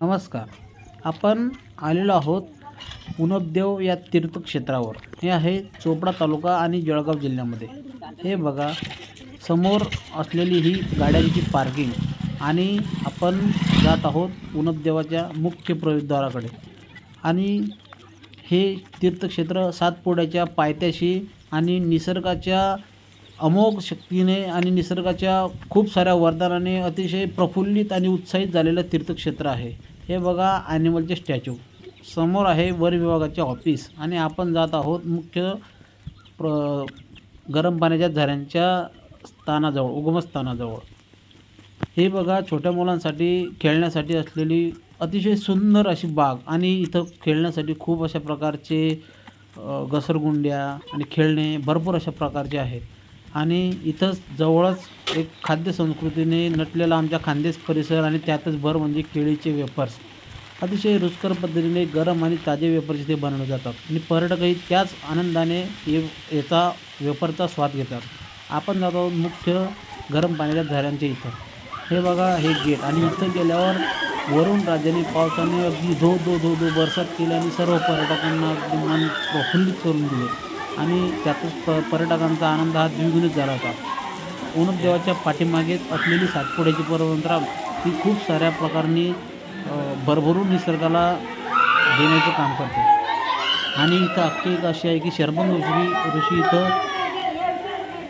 नमस्कार. आपण आलेलो आहोत पुनबदेव या तीर्थक्षेत्रावर. हे आहे चोपडा तालुका आणि जळगाव जिल्ह्यामध्ये. हे बघा समोर असलेली ही गाड्यांची पार्किंग आणि आपण जात आहोत पुनबदेवाच्या मुख्य प्रवेशद्वाराकडे. आणि हे तीर्थक्षेत्र सातपुड्याच्या पायथ्याशी आणि निसर्गाच्या अमोघ शक्तीने आणि निसर्गाच्या खूप साऱ्या वरदानाने अतिशय प्रफुल्लित आणि उत्साहित झालेलं तीर्थक्षेत्र आहे. हे बघा ॲनिमलचे स्टॅच्यू समोर आहे वर विभागाचे ऑफिस आणि आपण जात आहोत मुख्य प्र गरम पाण्याच्या झऱ्यांच्या स्थानाजवळ उगमस्थानाजवळ. हे बघा छोट्या मुलांसाठी खेळण्यासाठी असलेली अतिशय सुंदर अशी बाग आणि इथं खेळण्यासाठी खूप अशा प्रकारचे घसरगुंड्या आणि खेळणे भरपूर अशा प्रकारचे आहेत. आणि इथंच जवळच एक खाद्य संस्कृतीने नटलेला आमच्या खानदेश परिसर आणि त्यातच भर म्हणजे केळीचे वेफर्स. अतिशय रुचकर पद्धतीने गरम आणि ताजे वेफर्स इथे बनवले जातात आणि पर्यटकही त्याच आनंदाने ये याचा वेफरचा स्वाद घेतात. आपण जातो आहोत मुख्य गरम पाण्याच्या झऱ्यांच्या इथं. हे बघा हे गेट आणि इथं गेल्यावर वरून राज्याने पावसाने अगदी धो धो धो धो बरसात केल्याने आणि सर्व पर्यटकांना अगदी मन प्रफुल्लित करून दिले. आणि त्यातच प पर्यटकांचा आनंद हा द्विगुणित झाला होता. देवाच्या पाठीमागेच असलेली सातपुड्याची परंपरा ही खूप साऱ्या प्रकाराने भरभरून निसर्गाला देण्याचं काम करते. आणि इथं अख्खी एक अशी आहे की शर्मन ऋषी ऋषी इथं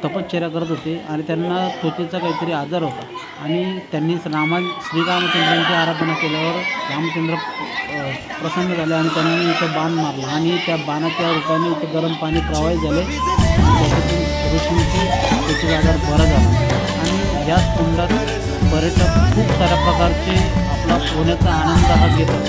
तपश्चर्या करत होते आणि त्यांना त्वचेचा काहीतरी आजार होता. आणि त्यांनी रामा श्रीरामचंद्रांची आराधना केल्यावर रामचंद्र प्रसन्न झाले आणि त्यांनी इथं बाण मारला. आणि त्या बाणाच्या रूपाने इथे गरम पाणी प्रवाहित झाले. आणि त्याच्यातून ऋषींची त्वचेचा आजार बरा झाला. आणि याच कुंडात पर्यटक खूप साऱ्या प्रकारचे आपला पोहण्याचा आनंद हा घेतात